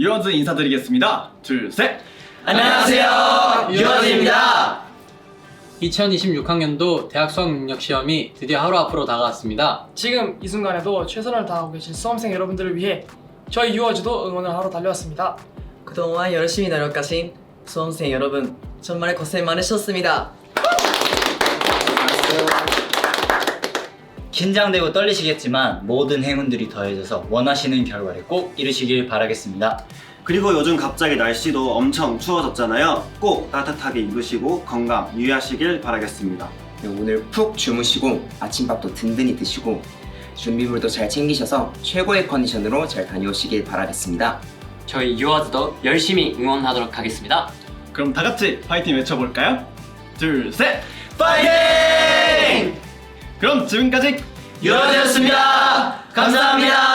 유어즈 인사드리겠습니다. 둘, 셋. 안녕하세요, 유어즈입니다. 2026학년도 대학 수학 능력 시험이 드디어 하루 앞으로 다가왔습니다. 지금 이 순간에도 최선을 다하고 계신 수험생 여러분들을 위해 저희 유어즈도 응원을 하러 달려왔습니다. 그동안 열심히 노력하신 수험생 여러분 정말 고생 많으셨습니다. 긴장되고 떨리시겠지만 모든 행운들이 더해져서 원하시는 결과를 꼭 이루시길 바라겠습니다. 그리고 요즘 갑자기 날씨도 엄청 추워졌잖아요. 꼭 따뜻하게 입으시고 건강 유의하시길 바라겠습니다. 네, 오늘 푹 주무시고 아침밥도 든든히 드시고 준비물도 잘 챙기셔서 최고의 컨디션으로 잘 다녀오시길 바라겠습니다. 저희 유아즈도 열심히 응원하도록 하겠습니다. 그럼 다 같이 파이팅 외쳐볼까요? 둘, 셋. 파이팅! 그럼 지금까지 유어즈였습니다. 감사합니다.